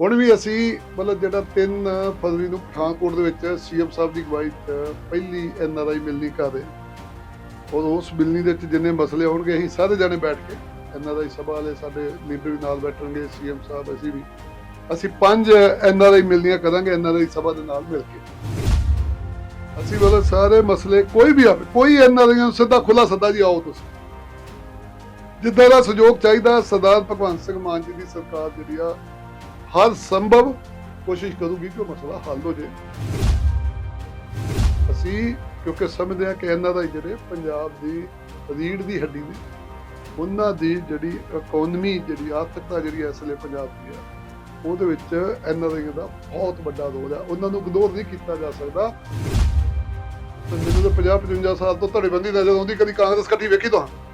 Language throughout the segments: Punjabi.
ਹੁਣ ਵੀ ਅਸੀਂ ਮਤਲਬ ਜਿਹੜਾ 3 ਫਰਵਰੀ ਨੂੰ ਪਠਾਨਕੋਟ ਦੇ ਵਿੱਚ ਸੀਐਮ ਸਾਹਿਬ ਦੀ ਅਗਵਾਈ 'ਚ ਪਹਿਲੀ ਐਨਆਰਆਈ ਮਿਲਣੀ ਕਰ ਰਹੇ ਔਰ ਉਸ ਮਿਲਣੀ ਦੇ ਵਿੱਚ ਜਿੰਨੇ ਮਸਲੇ ਹੋਣਗੇ, ਅਸੀਂ ਸਾਰੇ ਜਾਣੇ ਬੈਠ ਕੇ ਐਨਆਰਆਈ ਸਭਾ ਵਾਲੇ, ਸਾਡੇ ਲੀਡਰ ਵੀ ਨਾਲ ਬੈਠਣਗੇ, ਸੀਐਮ ਸਾਹਿਬ, ਅਸੀਂ ਵੀ। ਅਸੀਂ ਪੰਜ ਐਨਆਰਆਈ ਮਿਲਣੀਆਂ ਕਰਾਂਗੇ ਐਨਆਰਆਈ ਸਭਾ ਦੇ ਨਾਲ ਮਿਲ ਕੇ। ਅਸੀਂ ਮਤਲਬ ਸਾਰੇ ਮਸਲੇ ਕੋਈ ਵੀ ਆਵੇ ਕੋਈ ਐਨਆਰਆਈ ਨੂੰ ਸਿੱਧਾ ਖੁੱਲਾ ਸੱਦਾ ਜੀ ਆਓ ਤੁਸੀਂ। ਜਿੱਦਾਂ ਦਾ ਸਹਿਯੋਗ ਚਾਹੀਦਾ, ਸਰਦਾਰ ਭਗਵੰਤ ਸਿੰਘ ਮਾਨ ਜੀ ਦੀ ਸਰਕਾਰ ਜਿਹੜੀ ਆ ਹਰ ਸੰਭਵ ਕੋਸ਼ਿਸ਼ ਕਰੂਗੀ ਕਿ ਉਹ ਮਸਲਾ ਹੱਲ ਹੋ ਜਾਏ ਅਸੀਂ ਕਿਉਂਕਿ ਸਮਝਦੇ ਹਾਂ ਕਿ ਇਹਨਾਂ ਦਾ ਜਿਹੜੇ ਪੰਜਾਬ ਦੀ ਰੀੜ ਦੀ ਹੱਡੀ ਨੇ, ਉਹਨਾਂ ਦੀ ਜਿਹੜੀ ਇਕਨੋਮੀ ਜਿਹੜੀ ਆਰਥਿਕਤਾ ਜਿਹੜੀ ਇਸ ਵੇਲੇ ਪੰਜਾਬ ਦੀ ਹੈ, ਉਹਦੇ ਵਿੱਚ ਐਨਆਰਆਈ ਦਾ ਬਹੁਤ ਵੱਡਾ ਰੋਲ ਹੈ। ਉਹਨਾਂ ਨੂੰ ਇਗਨੋਰ ਨਹੀਂ ਕੀਤਾ ਜਾ ਸਕਦਾ। ਤੇ ਮੈਨੂੰ ਤਾਂ 50 55 ਸਾਲ ਤੋਂ ਧੜੇਬੰਦੀ ਨਜ਼ਰ ਆਉਂਦੀ, ਕਦੀ ਕਾਂਗਰਸ ਇਕੱਠੀ ਵੇਖੀ ਤੁਹਾਨੂੰ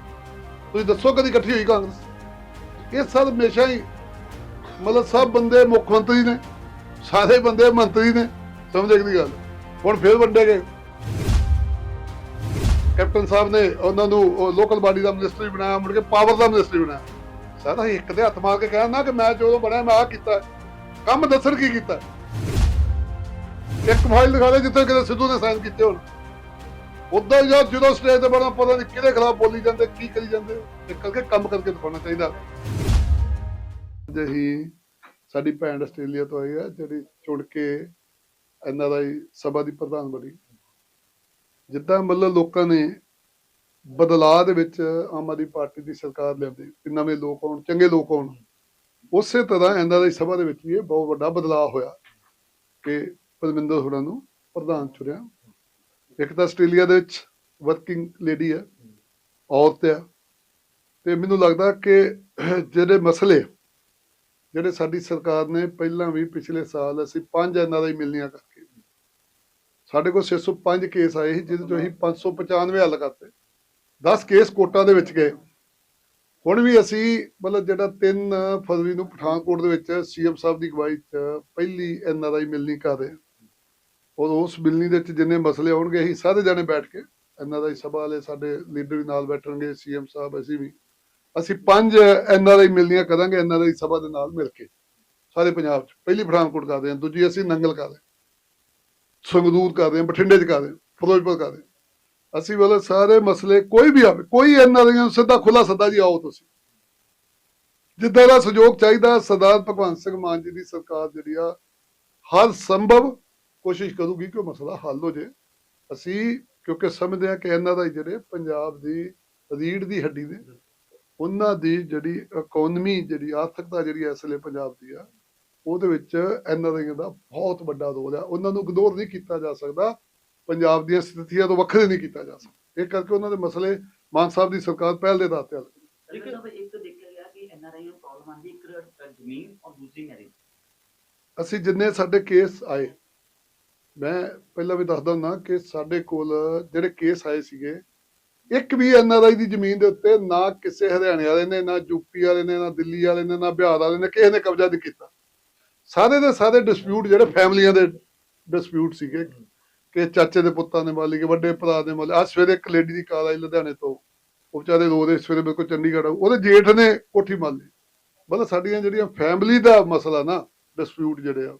ਤੁਸੀਂ ਦੱਸੋ ਕਦੀ ਇਕੱਠੀ ਹੋਈ ਕਾਂਗਰਸ? ਇਹ ਸਭ ਹਮੇਸ਼ਾ ਹੀ ਮਤਲਬ ਸਭ ਬੰਦੇ ਮੁੱਖ ਮੰਤਰੀ ਨੇ, ਸਾਰੇ ਬੰਦੇ ਮੰਤਰੀ ਨੇ, ਸਮਝੇ ਦੀ ਗੱਲ? ਹੁਣ ਫਿਰ ਵੰਡੇ ਗਏ। ਕੈਪਟਨ ਸਾਹਿਬ ਨੇ ਉਹਨਾਂ ਨੂੰ ਲੋਕਲ ਬਾਡੀ ਦਾ ਮਿਨਿਸਟਰੀ ਬਣਾਇਆ, ਮੁੜ ਕੇ ਪਾਵਰ ਦਾ ਮਿਨਿਸਟਰੀ ਬਣਾਇਆ। ਸਾਰਾ ਇੱਕ ਦੇ ਹੱਥ ਮਾਰ ਕੇ ਕਹਿਣਾ ਕਿ ਮੈਂ ਜਦੋਂ ਬਣਿਆ, ਮੈਂ ਆ ਕੀਤਾ। ਕੰਮ ਦੱਸਣ ਕੀ ਕੀਤਾ? ਇੱਕ ਫਾਈਲ ਦਿਖਾ ਦੇ ਜਿੱਥੇ ਕਿਤੇ ਸਿੱਧੂ ਨੇ ਸਾਈਨ ਕੀਤੇ ਹੋਣ। ਉਦੋਂ ਹੀ ਜਦ ਜਦੋਂ ਸਟੇਜ ਤੇ ਬਣਾ ਪਤਾ ਨਹੀਂ ਕਿਹਦੇ ਖਿਲਾਫ ਬੋਲੀ ਜਾਂਦੇ, ਕੀ ਕਰੀ ਜਾਂਦੇ। ਇੱਕ ਕਰਕੇ ਕੰਮ ਕਰਕੇ ਦਿਖਾਉਣਾ ਚਾਹੀਦਾ। ਜਹੀ ਸਾਡੀ ਭੈਣ ਆਸਟ੍ਰੇਲੀਆ ਤੋਂ ਆਈ ਹੈ, ਜਿਹੜੀ ਚੁਣ ਕੇ ਇਹਨਾਂ ਦਾ ਸਭਾ ਦੀ ਪ੍ਰਧਾਨ ਬਣੀ। ਜਿੱਦਾਂ ਮਤਲਬ ਲੋਕਾਂ ਨੇ ਬਦਲਾਅ ਦੇ ਵਿੱਚ ਆਮ ਆਦਮੀ ਪਾਰਟੀ ਦੀ ਸਰਕਾਰ ਲਿਆਂਦੀ ਕਿ ਨਵੇਂ ਲੋਕ ਆਉਣ, ਚੰਗੇ ਲੋਕ ਆਉਣ, ਉਸੇ ਤਰ੍ਹਾਂ ਇਹਨਾਂ ਦੀ ਸਭਾ ਦੇ ਵਿੱਚ ਵੀ ਇਹ ਬਹੁਤ ਵੱਡਾ ਬਦਲਾਅ ਹੋਇਆ ਕਿ ਪਰਮਿੰਦਰ ਹੋਰਾਂ ਨੂੰ ਪ੍ਰਧਾਨ ਚੁਣਿਆ। ਇੱਕ ਤਾਂ ਆਸਟ੍ਰੇਲੀਆ ਦੇ ਵਿੱਚ ਵਰਕਿੰਗ ਲੇਡੀ ਹੈ, ਔਰਤ ਹੈ। ਤੇ ਮੈਨੂੰ ਲੱਗਦਾ ਕਿ ਜਿਹੜੇ ਮਸਲੇ ਜਿਹੜੇ ਸਾਡੀ ਸਰਕਾਰ ਨੇ ਪਹਿਲਾਂ ਵੀ ਪਿਛਲੇ ਸਾਲ ਅਸੀਂ ਪੰਜ ਇਹਨਾਂ ਦਾ ਹੀ ਮਿਲਣੀਆਂ ਕਰਕੇ ਸਾਡੇ ਕੋਲ 605 ਕੇਸ ਆਏ ਸੀ, ਜਿਹਦੇ ਚੋਂ ਅਸੀਂ 595 ਹੱਲ ਕਰਤੇ। 10 ਕੇਸ ਕੋਰਟਾਂ ਦੇ ਵਿੱਚ ਗਏ। ਹੁਣ ਵੀ ਅਸੀਂ ਮਤਲਬ ਜਿਹੜਾ 3 ਫਰਵਰੀ ਨੂੰ ਪਠਾਨਕੋਟ ਦੇ ਵਿੱਚ ਸੀਐਮ ਸਾਹਿਬ ਦੀ ਅਗਵਾਈ 'ਚ ਪਹਿਲੀ ਐਨਆਰਆਈ ਮਿਲਣੀ ਕਰ ਰਹੇ ਔਰ ਉਸ ਮਿਲਣੀ ਦੇ ਵਿੱਚ ਜਿੰਨੇ ਮਸਲੇ ਹੋਣਗੇ ਅਸੀਂ ਸਾਰੇ ਜਾਣੇ ਬੈਠ ਕੇ ਐਨਆਰਆਈ ਸਭਾ ਵਾਲੇ ਸਾਡੇ ਲੀਡਰ ਵੀ ਨਾਲ ਬੈਠਣਗੇ, ਸੀਐਮ ਸਾਹਿਬ, ਅਸੀਂ ਵੀ। ਅਸੀਂ ਪੰਜ ਐਨਆਰਆਈ ਮਿਲਣੀਆਂ ਕਰਾਂਗੇ ਐਨਆਰਆਈ ਸਭਾ ਦੇ ਨਾਲ ਮਿਲ ਕੇ, ਸਾਰੇ ਪੰਜਾਬ 'ਚ। ਪਹਿਲੀ ਪਠਾਨਕੋਟ ਕਰਦੇ ਹਾਂ, ਦੂਜੀ ਅਸੀਂ ਨੰਗਲ ਕਰਦੇ ਹਾਂ। ਸੰਗਰੂਰ ਕਰਦੇ ਹਾਂ, ਬਠਿੰਡੇ 'ਚ ਕਰਦੇ ਹਾਂ, ਫਿਰੋਜ਼ਪੁਰ ਕਰਦੇ ਅਸੀਂ ਵਾਲੇ ਸਾਰੇ ਮਸਲੇ ਕੋਈ ਵੀ ਆਵੇ, ਕੋਈ ਐਨਆਰਆਈ ਨੂੰ ਸਿੱਧਾ ਖੁੱਲਾ ਸੱਦਾ ਜੀ ਆਓ ਤੁਸੀਂ। ਜਿੱਦਾਂ ਦਾ ਸਹਿਯੋਗ ਚਾਹੀਦਾ, ਸਰਦਾਰ ਭਗਵੰਤ ਸਿੰਘ ਮਾਨ ਜੀ ਦੀ ਸਰਕਾਰ ਜਿਹੜੀ ਆ, ਹਰ ਸੰਭਵ ਕੋਸ਼ਿਸ਼ ਕਰੂਗੀ ਕਿ ਉਹ ਮਸਲਾ ਹੱਲ ਹੋ ਜਾਏ ਅਸੀਂ ਕਿਉਂਕਿ ਸਮਝਦੇ ਹਾਂ ਕਿ ਇਹਨਾਂ ਦਾ ਜਿਹੜੇ ਪੰਜਾਬ ਦੀ ਰੀੜ ਦੀ ਹੱਡੀ ਨੇ ਉਹਨਾਂ ਦੀ ਜਿਹੜੀ ਇਕਨੋਮੀ ਜਿਹੜੀ ਆਰਥਿਕਤਾ ਜਿਹੜੀ ਇਸ ਵੇਲੇ ਪੰਜਾਬ ਦੀ ਆ ਉਹਦੇ ਵਿੱਚ ਐਨਆਰਆਈ ਦਾ ਬਹੁਤ ਵੱਡਾ ਰੋਲ ਆ ਉਹਨਾਂ ਨੂੰ ਇਗਨੋਰ ਨਹੀਂ ਕੀਤਾ ਜਾ ਸਕਦਾ। ਪੰਜਾਬ ਦੀਆਂ ਸਥਿਤੀਆਂ ਤੋਂ ਵੱਖਰੇ ਨਹੀਂ ਕੀਤਾ ਜਾ ਸਕਦਾ। ਇਹ ਕਰਕੇ ਉਹਨਾਂ ਦੇ ਮਸਲੇ ਮਾਨ ਸਾਹਿਬ ਦੀ ਸਰਕਾਰ ਪਹਿਲ ਦੇ ਆਧਾਰ ਤੇ ਹੱਲ ਕਰੇ ਇੱਕ ਤਾਂ ਇੱਕ ਦੇਖਿਆ ਗਿਆ ਕਿ ਐਨਆਰਆਈ ਨੂੰ ਪ੍ਰੋਬਲਮ ਆਉਂਦੀ ਇੱਕ ਅ, ਜ਼ਮੀਨ ਔਰ ਦੂਸਰੀ ਮੈਰਿਜ ਅਸੀਂ ਜਿੰਨੇ ਸਾਡੇ ਕੇਸ ਆਏ ਮੈਂ ਪਹਿਲਾਂ ਵੀ ਦੱਸਦਾ ਹੁੰਦਾ ਕਿ ਸਾਡੇ ਕੋਲ ਜਿਹੜੇ ਕੇਸ ਆਏ ਸੀਗੇ ਇੱਕ ਵੀ ਐਨਆਰਆਈ ਦੀ ਜ਼ਮੀਨ ਦੇ ਉੱਤੇ ਨਾ ਕਿਸੇ ਹਰਿਆਣੇ ਵਾਲੇ ਨੇ, ਨਾ ਯੂਪੀ ਵਾਲੇ ਨੇ, ਨਾ ਦਿੱਲੀ ਵਾਲੇ ਨੇ, ਨਾ ਬਿਹਾਰ ਵਾਲੇ ਨੇ ਕਿਸੇ ਨੇ ਕਬਜ਼ਾ ਨਹੀਂ ਕੀਤਾ। ਸਾਰੇ ਦੇ ਸਾਰੇ ਡਿਸਪਿਊਟ ਜਿਹੜੇ ਫੈਮਲੀਆਂ ਦੇ ਡਿਸਪਿਊਟ ਸੀਗੇ ਕਿ ਚਾਚੇ ਦੇ ਪੁੱਤਾਂ ਨੇ ਮਾਲੀ, ਕੇ ਵੱਡੇ ਭਰਾ ਨੇ ਮਾਲੀ। ਆ ਸਵੇਰੇ ਇੱਕ ਲੇਡੀ ਦੀ ਕਾਰ ਆਈ ਲੁਧਿਆਣੇ ਤੋਂ। ਉਹ ਵਿਚਾਰੇ ਰੋ ਰਹੇ ਸਵੇਰੇ ਮੇਰੇ ਕੋਲ ਚੰਡੀਗੜ੍ਹ। ਆਏ। ਉਹਦੇ ਜੇਠ ਨੇ ਕੋਠੀ ਮਾਲੀ ਮਤਲਬ ਸਾਡੀਆਂ ਜਿਹੜੀਆਂ ਫੈਮਿਲੀ ਦਾ ਮਸਲਾ ਨਾ ਡਿਸਪਿਊਟ ਜਿਹੜੇ ਆ,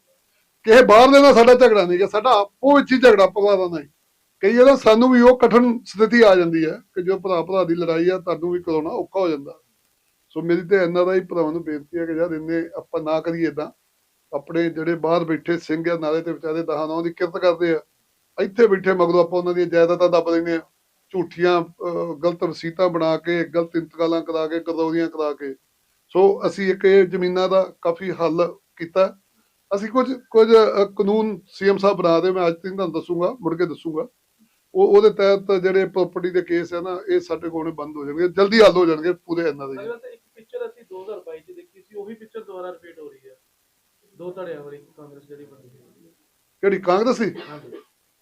ਕਿਸੇ ਬਾਹਰਲੇ ਨਾਲ ਸਾਡਾ ਝਗੜਾ ਨਹੀਂ ਗਾ ਸਾਡਾ ਆਪੋ ਵਿੱਚ ਹੀ ਝਗੜਾ ਪਰਿਵਾਰਾਂ ਦਾ ਹੀ। ਕਈ ਵਾਰ ਸਾਨੂੰ ਵੀ ਉਹ ਕਠਨ ਸਥਿਤੀ ਆ ਜਾਂਦੀ ਹੈ ਕਿ ਜੋ ਭਰਾ ਭਰਾ ਦੀ ਲੜਾਈ ਆ ਤੁਹਾਨੂੰ ਵੀ ਕਰਾਉਣਾ ਔਖਾ ਹੋ ਜਾਂਦਾ। ਸੋ ਮੇਰੀ ਤੇ ਐਨਆਰਆਈ ਭਰਾਵਾਂ ਨੂੰ ਬੇਨਤੀ ਹੈ ਕਿ ਯਾਰ ਇੰਨੇ ਆਪਾਂ ਨਾ ਕਰੀਏ ਇਦਾਂ ਆਪਣੇ ਜਿਹੜੇ ਬਾਹਰ ਬੈਠੇ ਸਿੰਘ ਆ ਨਾਲੇ ਤੇ ਵਿਚਾਰੇ ਦਹਾਂ ਨੌਂ ਦੀ ਕਿਰਤ ਕਰਦੇ ਆ ਇੱਥੇ ਬੈਠੇ ਮਗਰੋਂ ਆਪਾਂ ਉਹਨਾਂ ਦੀਆਂ ਜਾਇਦਾਦਾਂ ਦੱਬ ਲੈਂਦੇ ਆ। ਝੂਠੀਆਂ ਗਲਤ ਰਸੀਤਾਂ ਬਣਾ ਕੇ ਗਲਤ ਇੰਤਕਾਲਾਂ ਕਰਾ ਕੇ ਗਰਦੌਰੀਆਂ ਕਰਾ ਕੇ। ਸੋ ਅਸੀਂ ਇੱਕ ਇਹ ਜ਼ਮੀਨਾਂ ਦਾ ਕਾਫੀ ਹੱਲ ਕੀਤਾ। ਅਸੀਂ ਕੁਝ ਕੁਝ ਅ, ਕਾਨੂੰਨ ਸੀਐਮ ਸਾਹਿਬ ਬਣਾ ਦੇ ਮੈਂ ਅੱਜ ਤੱਕ ਤੁਹਾਨੂੰ ਦੱਸੂਗਾ ਮੁੜ ਕੇ ਦੱਸੂਗਾ। ਉਹ ਉਹਦੇ ਤਹਿਤ ਜਿਹੜੇ ਪ੍ਰਾਪਰਟੀ ਦੇ ਕੇਸ ਹੈ ਨਾ ਇਹ ਸਾਡੇ ਕੋਲ ਬੰਦ ਹੋ ਜਾਣਗੇ ਜਲਦੀ ਹੱਲ ਹੋ ਜਾਣਗੇ ਪੂਰੇ ਇਹਨਾਂ ਦੇ ਤਾਂ ਇੱਕ ਪਿਕਚਰ ਅਸੀਂ 2022 ਚ ਦੇਖੀ ਸੀ ਉਹੀ ਪਿਕਚਰ ਦੁਬਾਰਾ ਰਿਪੀਟ ਹੋ ਰਹੀ ਹੈ। ਦੋ ਧੜਿਆਂ ਵਾਲੀ ਕਾਂਗਰਸ ਜਿਹੜੀ ਬਣੀ ਕਿਹੜੀ ਕਾਂਗਰਸ ਸੀ ਹਾਂਜੀ।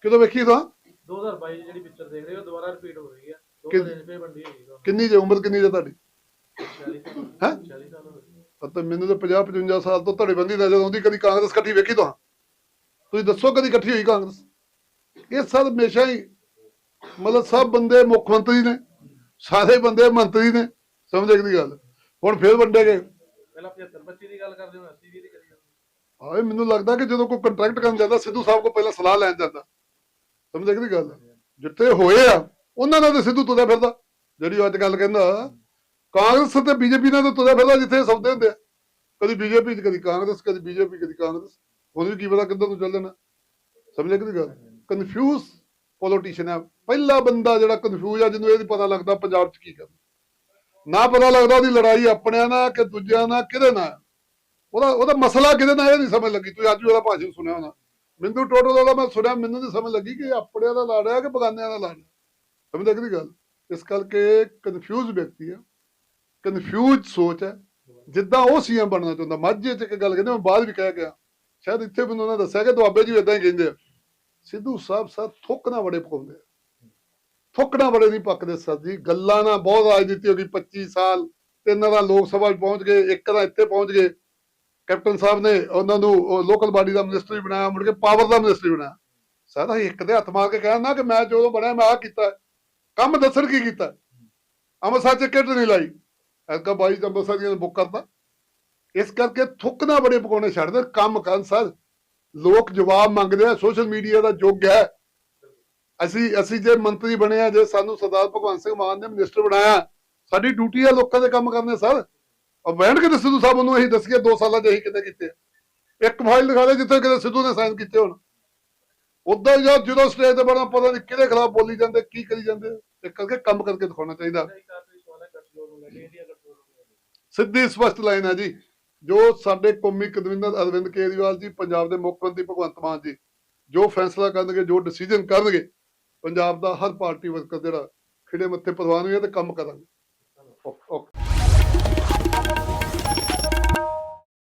ਕਿਦੋਂ ਵੇਖੀ ਤਾਂ? 2022 ਚ ਜਿਹੜੀ ਪਿਕਚਰ ਦੇਖ ਰਹੇ ਹੋ ਦੁਬਾਰਾ ਰਿਪੀਟ ਹੋ ਰਹੀ ਹੈ। ਦੋ ਧੜਿਆਂ ਬੰਦੀ ਹੋਈ ਹੈ। ਕਿੰਨੀ ਜੇ ਉਮਰ ਕਿੰਨੀ ਜੇ ਤੁਹਾਡੀ? 40 ਸਾਲ। ਹੈਂ? 40 ਸਾਲ ਹੋ ਗਏ। ਮੈਨੂੰ ਤਾਂ 50 55 ਸਾਲ ਤੋਂ ਧੜੇਬੰਦੀ ਨਜ਼ਰ ਆਉਂਦੀ ਕਦੀ ਕਾਂਗਰਸ ਇਕੱਠੀ ਵੇਖੀ ਤਾਂ? ਤੁਸੀਂ ਦੱਸੋ ਕਦੀ ਇਕੱਠੀ ਹੋਈ ਕਾਂਗਰਸ? ਇਹ ਸਭ ਹਮੇਸ਼ਾ ਹੀ ਮਤਲਬ ਸਭ ਬੰਦੇ ਮੁੱਖ ਮੰਤਰੀ ਨੇ ਸਾਰੇ ਬੰਦੇ ਮੰਤਰੀ ਨੇ ਸਮਝੇ ਦੀ ਗੱਲ? ਹੁਣ ਫਿਰ ਵੰਡੇ ਗਏ। ਪਹਿਲਾਂ 75 25 ਦੀ ਗੱਲ ਕਰਦੇ ਹਾਂ 80 ਦੀ ਕਰੀ ਜਾਂਦੇ ਹਾਏ ਮੈਨੂੰ ਲੱਗਦਾ ਕਿ ਜਦੋਂ ਕੋਈ ਕੰਟਰੈਕਟ ਕਰਨ ਜਾਂਦਾ ਸਿੱਧੂ ਸਾਹਿਬ ਕੋਲ ਪਹਿਲਾਂ ਸਲਾਹ ਲੈਣ ਜਾਂਦਾ। ਸਮਝ ਗਏ ਗੱਲ? ਜਿੱਥੇ ਹੋਏ ਆ ਉਹਨਾਂ ਨਾਲ ਤਾਂ ਸਿੱਧੂ ਤੁਰਿਆ ਫਿਰਦਾ। ਜਿਹੜੀ ਅੱਜ ਗੱਲ ਕਹਿੰਦਾ ਕਾਂਗਰਸ ਤੇ ਬੀਜੇਪੀ ਨਾਲ ਤਾਂ ਤੁਰਿਆ ਫਿਰਦਾ ਜਿੱਥੇ ਸੌਦੇ ਹੁੰਦੇ ਆ। ਕਦੀ ਬੀਜੇਪੀ ਕਦੀ ਕਾਂਗਰਸ ਕਦੀ ਬੀਜੇਪੀ ਕਦੀ ਕਾਂਗਰਸ। ਹੁਣ ਵੀ ਕੀ ਪਤਾ ਕਿੱਧਰ ਨੂੰ ਚੱਲ ਜਾਣਾ ਸਮਝ ਗੱਲ? ਕਨਫਿਊਜ਼ ਪੋਲੀਟੀਸ਼ੀਅਨ ਹੈ। ਪਹਿਲਾ ਬੰਦਾ ਜਿਹੜਾ ਕਨਫਿਊਜ਼ ਆ, ਜਿਹਨੂੰ ਇਹ ਪਤਾ ਲੱਗਦਾ ਪੰਜਾਬ 'ਚ ਕੀ ਕਰਨਾ ਨਾ ਪਤਾ ਲੱਗਦਾ ਉਹਦੀ ਲੜਾਈ ਆਪਣਿਆਂ ਨਾਲ ਕਿ ਦੂਜਿਆਂ ਨਾਲ, ਕਿਹਦੇ ਨਾਲ। ਉਹਦਾ ਉਹਦਾ ਮਸਲਾ ਕਿਹਦੇ ਨਾਲ, ਇਹ ਨਹੀਂ ਸਮਝ ਲੱਗੀ। ਤੁਸੀਂ ਅੱਜ ਵੀ ਉਹਦਾ ਭਾਸ਼ਣ ਸੁਣਿਆ ਹੋਣਾ। ਮੈਨੂੰ ਟੋਟਲ ਉਹਦਾ ਮੈਂ ਸੁਣਿਆ, ਮੈਨੂੰ ਨਹੀਂ ਸਮਝ ਲੱਗੀ ਕਿ ਆਪਣਿਆਂ ਦਾ ਲੜ ਰਿਹਾ ਕਿ ਬਗਾਨਿਆਂ ਦਾ ਲੜ ਰਿਹਾ। ਸਮਝ ਲੱਗ ਗੱਲ? ਇਸ ਕਰਕੇ ਕਨਫਿਊਜ਼ ਵਿਅਕਤੀ ਹੈ। ਕਨਫਿਊਜ਼ ਸੋਚ ਹੈ। ਜਿੱਦਾਂ ਉਹ ਸੀਐਮ ਬਣਨਾ ਚਾਹੁੰਦਾ। ਮਾਝੇ 'ਚ ਇੱਕ ਗੱਲ ਕਹਿੰਦੇ, ਮੈਂ ਬਾਅਦ ਵੀ ਕਹਿ ਗਿਆ। ਸ਼ਾਇਦ ਇੱਥੇ ਮੈਨੂੰ ਉਹਨਾਂ ਦੱਸਿਆ ਕਿ ਦੁਆਬੇ ਜੀ ਵੀ ਇਦਾਂ ਹੀ ਕਹਿੰਦੇ ਆ। ਸਿੱਧੂ ਸਾਹਿਬ ਸਰ ਥੁੱਕਣਾ ਬੜੇ ਪਕਾਉਂਦੇ ਆ। ਥੁੱਕਣਾ ਬੜੇ ਨਹੀਂ ਪੱਕਦੇ ਸਰ ਜੀ। ਗੱਲਾਂ ਨਾਲ ਬਹੁਤ ਰਾਜਨੀਤੀ ਹੋ ਗਈ 25 ਸਾਲ, ਤਿੰਨ ਦਾ ਲੋਕ ਸਭਾ 'ਚ ਪਹੁੰਚ ਗਏ, ਇੱਕ ਦਾ ਇੱਥੇ ਪਹੁੰਚ ਗਏ। ਕੈਪਟਨ ਸਾਹਿਬ ਨੇ ਉਹਨਾਂ ਨੂੰ ਲੋਕਲ ਬਾਡੀ ਦਾ ਮਿਨਿਸਟਰ ਵੀ ਬਣਾਇਆ, ਮੁੜ ਕੇ ਪਾਵਰ ਦਾ ਮਿਨਿਸਟਰ ਬਣਾਇਆ। ਸਾਰਾ ਇੱਕ ਦੇ ਹੱਥ ਮਾਰ ਕੇ ਕਹਿਣਾ ਕਿ ਮੈਂ ਜਦੋਂ ਬਣਿਆ, ਮੈਂ ਆਹ ਕੀਤਾ। ਕੰਮ ਦੱਸਣ ਕੀ ਕੀਤਾ? ਅੰਮ੍ਰਿਤਸਰ ਚ ਕਿੱਟ ਨਹੀਂ ਲਾਈ। ਐਲਕਾ ਬਾਈ ਚ ਅੰਮ੍ਰਿਤਸਰ ਦੀਆਂ ਬੁੱਕ ਕਰਦਾ ਇਸ ਕਰਕੇ ਥੁੱਕਣਾ ਬੜੇ ਪਕਾਉਣੇ ਛੱਡਦੇ, ਕੰਮ ਕਰਨ ਸਰ। ਲੋਕ ਜਵਾਬ ਮੰਗਦੇ ਆ, ਸੋਸ਼ਲ ਮੀਡੀਆ ਦਾ ਯੁੱਗ ਹੈ। ਅਸੀਂ ਅਸੀਂ ਜੇ ਮੰਤਰੀ ਬਣੇ ਆ, ਜੇ ਸਾਨੂੰ ਸਰਦਾਰ ਭਗਵੰਤ ਸਿੰਘ ਮਾਨ ਨੇ ਮਿਨਿਸਟਰ ਬਣਾਇਆ, ਸਾਡੀ ਡਿਊਟੀ ਹੈ ਲੋਕਾਂ ਦੇ ਕੰਮ ਕਰਨੇ, ਸਰ। ਔਰ ਬੈਠ ਕੇ ਸਿੱਧੂ ਸਾਹਿਬ ਨੂੰ ਅਸੀਂ ਦੱਸੀਏ 2 ਸਾਲਾਂ ਚ ਅਸੀਂ ਕਿਤੇ ਕੀਤੇ ਇੱਕ ਫਾਈਲ ਦਿਖਾ ਦੇ ਜਿੱਥੇ ਕਿਤੇ ਸਿੱਧੂ ਨੇ ਸਾਈਨ ਕੀਤੇ ਹੋਣ। ਉਦਾਂ ਹੀ ਜਦੋਂ ਸਟੇਜ ਤੇ ਬੜਾ ਪਤਾ ਨਹੀਂ ਕਿਹਦੇ ਖਿਲਾਫ ਬੋਲੀ ਜਾਂਦੇ, ਕੀ ਕਰੀ ਜਾਂਦੇ ਇਹ ਕਰਕੇ ਕੰਮ ਕਰਕੇ ਦਿਖਾਉਣਾ ਚਾਹੀਦਾ। ਸਿੱਧੀ ਸਪਸ਼ਟ ਲਾਈਨ ਹੈ ਜੀ। ਜੋ ਸਾਡੇ ਕੌਮੀ ਕਨਵੀਨਰ ਅਰਵਿੰਦ ਕੇਜਰੀਵਾਲ ਜੀ, ਪੰਜਾਬ ਦੇ ਮੁੱਖ ਮੰਤਰੀ ਭਗਵੰਤ ਮਾਨ ਜੀ, ਜੋ ਫੈਸਲਾ ਕਰਨਗੇ, ਜੋ ਡਿਸੀਜਨ ਕਰਨਗੇ, ਪੰਜਾਬ ਦਾ ਹਰ ਪਾਰਟੀ ਵਰਕਰ ਜਿਹੜਾ ਖਿੜੇ ਮੱਥੇ ਪ੍ਰਵਾਨ ਹੋਇਆ ਤੇ ਕੰਮ ਕਰਾਂਗੇ। Okay okay.